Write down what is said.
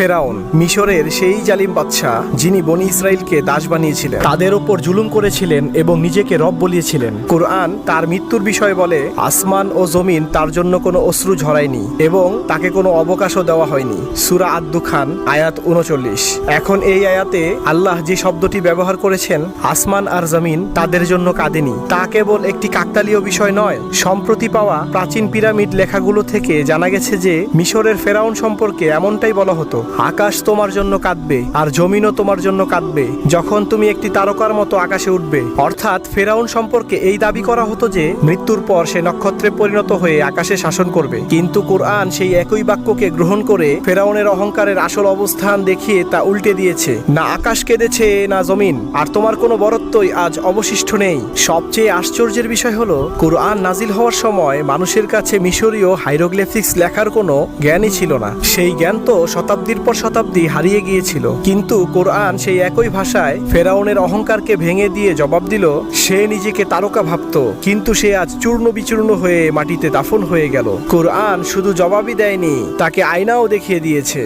ফেরাউন, মিশরের সেই জালিম বাদশাহ যিনি বনি ইসরায়েলকে দাস বানিয়েছিলেন। তাদের ওপর জুলুম করেছিলেন এবং নিজেকে রব বলিয়েছিলেন। কোরআন তার মৃত্যুর বিষয়ে বলে, আসমান ও জমিন তার জন্য কোনো অশ্রু ঝরায়নি এবং তাকে কোনো অবকাশও দেওয়া হয়নি। সুরা আদ্দু খান আয়াত উনচল্লিশ। এখন এই আয়াতে আল্লাহ যে শব্দটি ব্যবহার করেছেন, আসমান আর জমিন তাদের জন্য কাঁদেনি। তা কেবল একটি কাকতালীয় বিষয় নয়, সম্প্রতি পাওয়া প্রাচীন পিরামিড লেখাগুলো থেকে জানা গেছে যে, মিশরের ফেরাউন সম্পর্কে এমনটাই বলা হতো আকাশ তোমার জন্য কাঁদবে, আর জমিনও তোমার জন্য কাঁদবে। যখন তুমি একটি তারকার মতো আকাশে উঠবে, অর্থাৎ ফেরাউন সম্পর্কে এই দাবি করা হতো যে, মৃত্যুর পর সে নক্ষত্রে পরিণত হয়ে আকাশে শাসন করবে। কিন্তু কোরআন সেই একই বাক্যকে গ্রহণ করে ফেরাউনের অহংকারের আসল অবস্থান দেখিয়ে তা উল্টে দিয়েছে। না আকাশ কেঁদেছে, না জমিন, আর তোমার কোনো বরত্বই আজ অবশিষ্ট নেই। সবচেয়ে আশ্চর্যের বিষয় হলো, কোরআন নাজিল হওয়ার সময় মানুষের কাছে মিশরীয় হাইরোগ্লিফিক্স লেখার কোনো জ্ঞানই ছিল না। সেই জ্ঞান তো শতাব্দীর পর শতাব্দী হারিয়ে গিয়েছিল। কিন্তু কোরআন সেই একই ভাষায় ফেরাউনের অহংকারকে ভেঙে দিয়ে জবাব দিল, সে নিজেকে তারকা ভাবত, কিন্তু সে আজ চূর্ণ বিচূর্ণ হয়ে মাটিতে দাফন হয়ে গেল। কোরআন শুধু জবাবই দেয়নি, তাকে আয়নাও দেখিয়ে দিয়েছে।